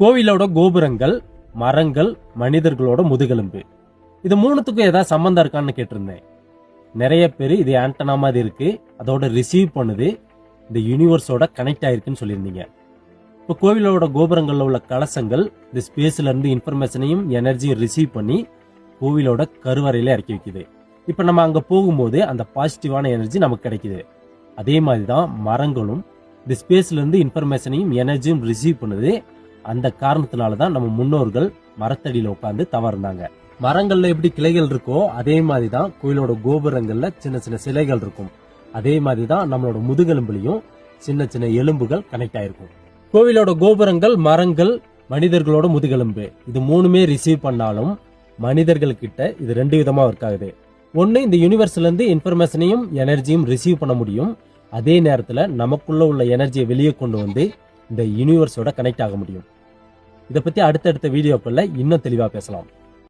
கோவிலோட கோபுரங்கள் மரங்கள் மனிதர்களோட முதுகெலும்பு. இது மூணுத்துக்கும் ஏதாவது சம்பந்தம் இருக்கான்னு கேட்டிருந்தேன். நிறைய பேர் இது ஆண்டனா மாதிரி இருக்கு அதோட ரிசீவ் பண்ணுது இந்த யூனிவர்ஸோட கனெக்ட் ஆயிருக்குன்னு சொல்லியிருந்தீங்க. இப்போ கோவிலோட கோபுரங்களில் உள்ள கலசங்கள் இந்த ஸ்பேஸ்ல இருந்து இன்ஃபர்மேஷனையும் எனர்ஜியும் ரிசீவ் பண்ணி கோவிலோட கருவறையில இறக்கி வைக்குது. இப்போ நம்ம அங்கே போகும்போது அந்த பாசிட்டிவான எனர்ஜி நமக்கு கிடைக்குது. அதே மாதிரி தான் மரங்களும் இந்த ஸ்பேஸ்ல இருந்து இன்ஃபர்மேஷனையும் எனர்ஜியும் ரிசீவ் பண்ணுது அந்த காரணத்தினால தான் நம்ம முன்னோர்கள் மரத்தடியில உட்காந்து தவறுந்தாங்க மரங்கள்ல எப்படி கிளைகள் இருக்கோ அதே மாதிரி தான் கோயிலோட கோபுரங்கள்ல சின்ன சின்ன சிலைகள் இருக்கும். அதே மாதிரி தான் நம்மளோட முதுகெலும்புலையும் சின்ன சின்ன எலும்புகள் கனெக்ட் ஆயிருக்கும். கோவிலோட கோபுரங்கள் மரங்கள் மனிதர்களோட முதுகெலும்பு. இது மூணுமே ரிசீவ் பண்ணாலும் மனிதர்கள் கிட்ட இது ரெண்டு விதமா ஒர்க் ஆகுது. ஒன்னு இந்த யூனிவர்ஸ்ல இருந்து இன்ஃபர்மேஷனையும் எனர்ஜியும் ரிசீவ் பண்ண முடியும். அதே நேரத்துல நமக்குள்ள உள்ள எனர்ஜியை வெளியே கொண்டு வந்து இந்த யூனிவர்ஸோட கனெக்ட் ஆக முடியும். இதை பற்றி அடுத்தடுத்த வீடியோக்குள்ள இன்னும் தெளிவாக பேசலாம்.